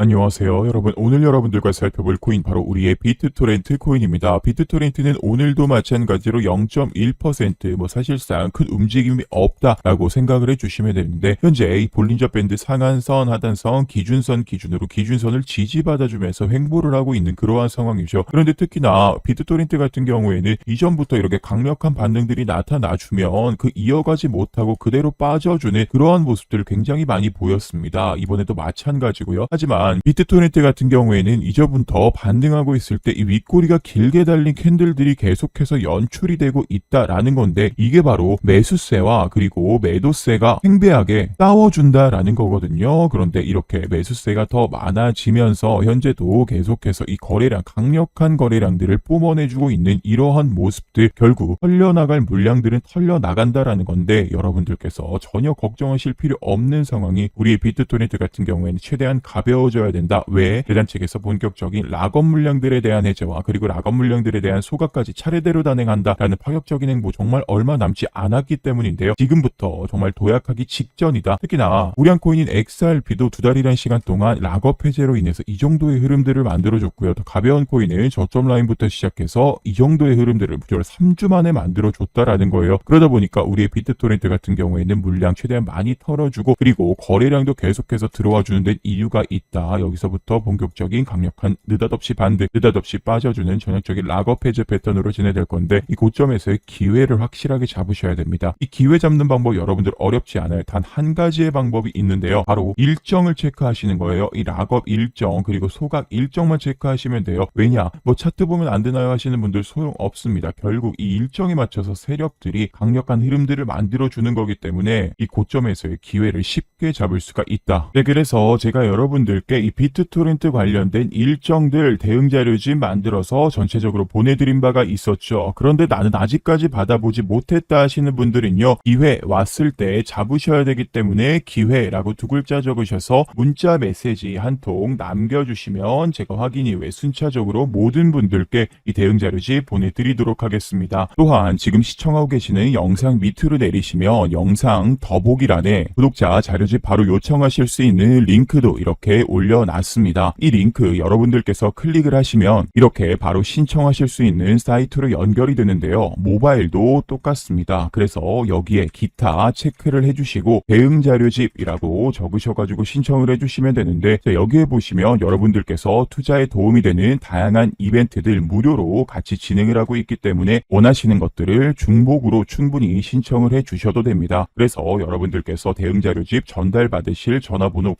안녕하세요. 여러분 오늘 여러분들과 살펴볼 코인 바로 우리의 비트토렌트 코인입니다. 비트토렌트는 오늘도 마찬가지로 0.1%뭐 사실상 큰 움직임이 없다라고 생각을 해주시면 되는데 현재 이 볼린저 밴드 상한선 하단선 기준선 기준으로 기준선을 지지받아주면서 횡보를 하고 있는 그러한 상황이죠. 그런데 특히나 비트토렌트 같은 경우에는 이전부터 이렇게 강력한 반등들이 나타나주면 그 이어가지 못하고 그대로 빠져주는 그러한 모습들을 굉장히 많이 보였습니다. 이번에도 마찬가지고요. 하지만 비트토렌트 같은 경우에는 이전부터 반등하고 있을 때 이 윗꼬리가 길게 달린 캔들들이 계속해서 연출이 되고 있다라는 건데 이게 바로 매수세와 그리고 매도세가 팽배하게 싸워준다라는 거거든요. 그런데 이렇게 매수세가 더 많아지면서 현재도 계속해서 이 거래량 강력한 거래량들을 뿜어내주고 있는 이러한 모습들 결국 털려나갈 물량들은 털려나간다라는 건데 여러분들께서 전혀 걱정하실 필요 없는 상황이 우리의 비트토렌트 같은 경우에는 최대한 가벼워져 야 된다. 왜? 대단 측에서 본격적인 락업 물량들에 대한 해제와 그리고 락업 물량들에 대한 소각까지 차례대로 단행한다라는 파격적인 행보 정말 얼마 남지 않았기 때문인데요. 지금부터 정말 도약하기 직전이다. 특히나 우량 코인인 XRP도 두 달이란 시간 동안 락업 해제로 인해서 이 정도의 흐름들을 만들어줬고요. 더 가벼운 코인은 저점 라인부터 시작해서 이 정도의 흐름들을 무려 3주 만에 만들어줬다라는 거예요. 그러다 보니까 우리의 비트토렌트 같은 경우에는 물량 최대한 많이 털어주고 그리고 거래량도 계속해서 들어와 주는 데 이유가 있다. 여기서부터 본격적인 강력한 느닷없이 반등, 느닷없이 빠져주는 전형적인 락업 해제 패턴으로 진행될 건데 이 고점에서의 기회를 확실하게 잡으셔야 됩니다. 이 기회 잡는 방법 여러분들 어렵지 않아요. 단 한 가지의 방법이 있는데요. 바로 일정을 체크하시는 거예요. 이 락업 일정 그리고 소각 일정만 체크하시면 돼요. 왜냐? 뭐 차트 보면 안 되나요 하시는 분들 소용 없습니다. 결국 이 일정에 맞춰서 세력들이 강력한 흐름들을 만들어 주는 거기 때문에 이 고점에서의 기회를 쉽게 잡을 수가 있다. 네, 그래서 제가 여러분들께 이 비트토렌트 관련된 일정들 대응 자료집 만들어서 전체적으로 보내드린 바가 있었죠. 그런데 나는 아직까지 받아보지 못했다 하시는 분들은요. 기회 왔을 때 잡으셔야 되기 때문에 기회라고 두 글자 적으셔서 문자 메시지 한 통 남겨주시면 제가 확인 이후에 순차적으로 모든 분들께 이 대응 자료집 보내드리도록 하겠습니다. 또한 지금 시청하고 계시는 영상 밑으로 내리시면 영상 더보기란에 구독자 자료집 바로 요청하실 수 있는 링크도 이렇게 올려 놨습니다. 이 링크 여러분들께서 클릭을 하시면 이렇게 바로 신청하실 수 있는 사이트로 연결이 되는데요. 모바일도 똑같습니다. 그래서 여기에 기타 체크를 해주시고 대응 자료집이라고 적으셔가지고 신청을 해주시면 되는데 자, 여기에 보시면 여러분들께서 투자에 도움이 되는 다양한 이벤트들 무료로 같이 진행을 하고 있기 때문에 원하시는 것들을 중복으로 충분히 신청을 해 주셔도 됩니다. 그래서 여러분들께서 대응 자료집 전달 받으실 전화번호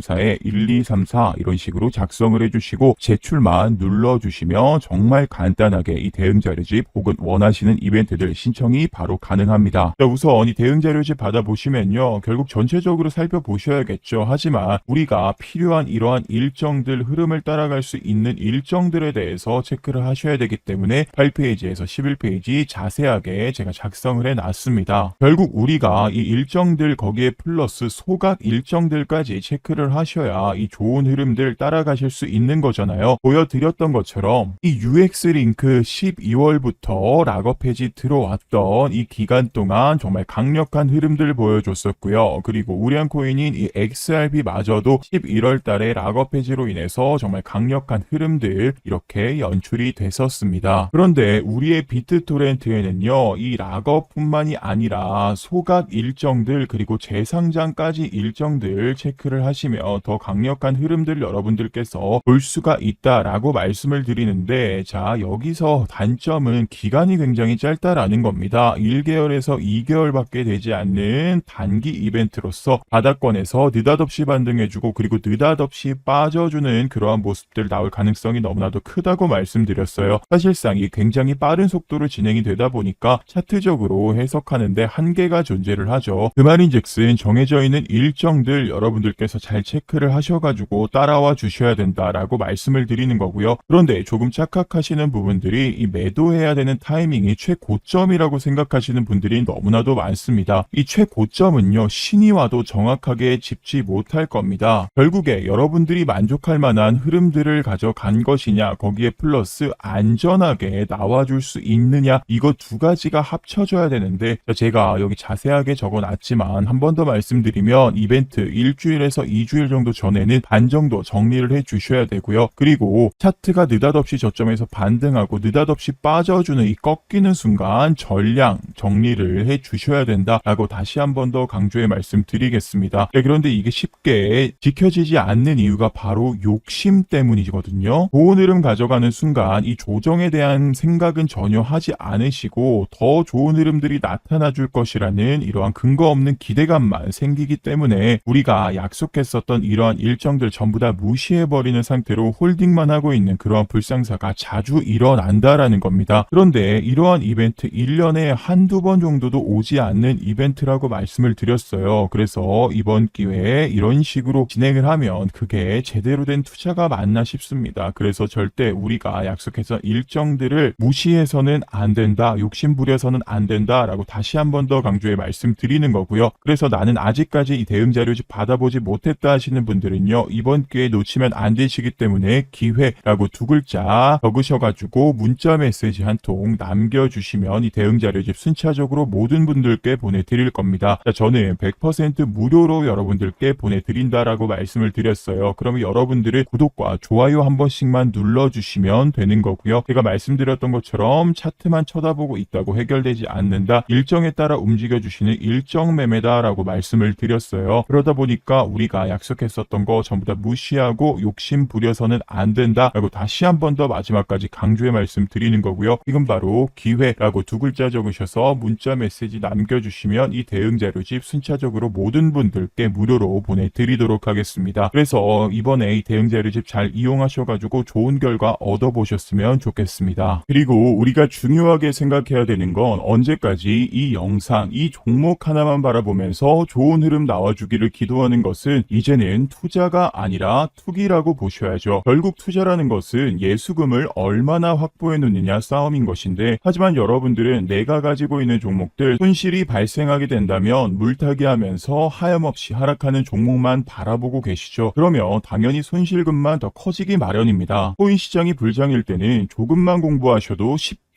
010-1234-1234 이런 식으로 작성을 해주시고 제출만 눌러주시면 정말 간단하게 이 대응 자료집 혹은 원하시는 이벤트들 신청이 바로 가능합니다. 자, 우선 이 대응 자료집 받아보시면요. 결국 전체적으로 살펴보셔야겠죠. 하지만 우리가 필요한 이러한 일정들 흐름을 따라갈 수 있는 일정들에 대해서 체크를 하셔야 되기 때문에 8페이지에서 11페이지 자세하게 제가 작성을 해놨습니다. 결국 우리가 이 일정들 거기에 플러스 소각 일정들까지 체크 를 하셔야 이 좋은 흐름들 따라가실 수 있는 거잖아요. 보여드렸던 것처럼 이 UX 링크 12월부터 락업 페이지 들어왔던 이 기간 동안 정말 강력한 흐름들 보여줬었고요. 그리고 우량 코인인 이 XRP마저도 11월 달에 락업 페이지로 인해서 정말 강력한 흐름들 이렇게 연출이 됐었습니다. 그런데 우리의 비트토렌트에는요, 이 락업뿐만이 아니라 소각 일정들 그리고 재상장까지 일정들 체크를 하시면 더 강력한 흐름들 여러분들께서 볼 수가 있다라고 말씀을 드리는데 자 여기서 단점은 기간이 굉장히 짧다라는 겁니다. 1개월에서 2개월밖에 되지 않는 단기 이벤트로서 바닥권에서 느닷없이 반등해주고 그리고 느닷없이 빠져주는 그러한 모습들 나올 가능성이 너무나도 크다고 말씀드렸어요. 사실상 이 굉장히 빠른 속도로 진행이 되다 보니까 차트적으로 해석하는데 한계가 존재를 하죠. 그 말인즉슨 정해져 있는 일정들 여러분들께서 잘 체크를 하셔가지고 따라와 주셔야 된다라고 말씀을 드리는 거고요. 그런데 조금 착각하시는 부분들이 이 매도해야 되는 타이밍이 최고점이라고 생각하시는 분들이 너무나도 많습니다. 이 최고점은요 신이 와도 정확하게 짚지 못할 겁니다. 결국에 여러분들이 만족할 만한 흐름들을 가져간 것이냐 거기에 플러스 안전하게 나와줄 수 있느냐 이거 두 가지가 합쳐져야 되는데 제가 여기 자세하게 적어 놨지만 한 번 더 말씀드리면 이벤트 일주일에서 2주 2주일 정도 전에는 반 정도 정리를 해 주셔야 되고요. 그리고 차트가 느닷없이 저점에서 반등하고 느닷없이 빠져주는 이 꺾이는 순간 전량 정리를 해 주셔야 된다라고 다시 한 번 더 강조해 말씀드리겠습니다. 네, 그런데 이게 쉽게 지켜지지 않는 이유가 바로 욕심 때문이거든요. 좋은 흐름 가져가는 순간 이 조정에 대한 생각은 전혀 하지 않으시고 더 좋은 흐름들이 나타나 줄 것이라는 이러한 근거 없는 기대감만 생기기 때문에 우리가 약속했었 던 이러한 일정들 전부 다 무시해버리는 상태로 홀딩만 하고 있는 그러한 불상사가 자주 일어난다라는 겁니다. 그런데 이러한 이벤트 1년에 한두 번 정도도 오지 않는 이벤트라고 말씀을 드렸어요. 그래서 이번 기회에 이런 식으로 진행을 하면 그게 제대로 된 투자가 맞나 싶습니다. 그래서 절대 우리가 약속해서 일정들을 무시해서는 안 된다, 욕심 부려서는 안 된다라고 다시 한 번 더 강조해 말씀드리는 거고요. 그래서 나는 아직까지 이 대응 자료집 받아보지 못했다 하시는 분들은요, 이번 기회 놓치면 안 되시기 때문에 기회라고 두 글자 적으셔가지고 문자 메시지 한 통 남겨주시면 이 대응 자료집 순차적으로 모든 분들께 보내드릴 겁니다. 자, 저는 100% 무료로 여러분들께 보내드린다라고 말씀을 드렸어요. 그러면 여러분들은 구독과 좋아요 한 번씩만 눌러주시면 되는 거고요. 제가 말씀드렸던 것처럼 차트만 쳐다보고 있다고 해결되지 않는다. 일정에 따라 움직여주시는 일정 매매다라고 말씀을 드렸어요. 그러다 보니까 우리가 약 속했었던 거 전부 다 무시하고 욕심 부려서는 안 된다 라고 다시 한 번 더 마지막까지 강조의 말씀 드리는 거고요. 지금 바로 기회라고 두 글자 적으셔서 문자 메시지 남겨주시면 이 대응 자료집 순차적으로 모든 분들께 무료로 보내드리도록 하겠습니다. 그래서 이번에 이 대응 자료집 잘 이용하셔가지고 좋은 결과 얻어보셨으면 좋겠습니다. 그리고 우리가 중요하게 생각해야 되는 건 언제까지 이 영상, 이 종목 하나만 바라보면서 좋은 흐름 나와주기를 기도하는 것은 이제 는 투자가 아니라 투기라고 보셔야죠. 결국 투자라는 것은 예수금을 얼마나 확보해 놓느냐 싸움인 것인데 하지만 여러분들은 내가 가지고 있는 종목들 손실이 발생하게 된다면 물타기 하면서 하염없이 하락하는 종목만 바라보고 계시죠. 그러면 당연히 손실금만 더 커지기 마련입니다. 코인 시장이 불장일 때는 조금만 공부하셔도 쉽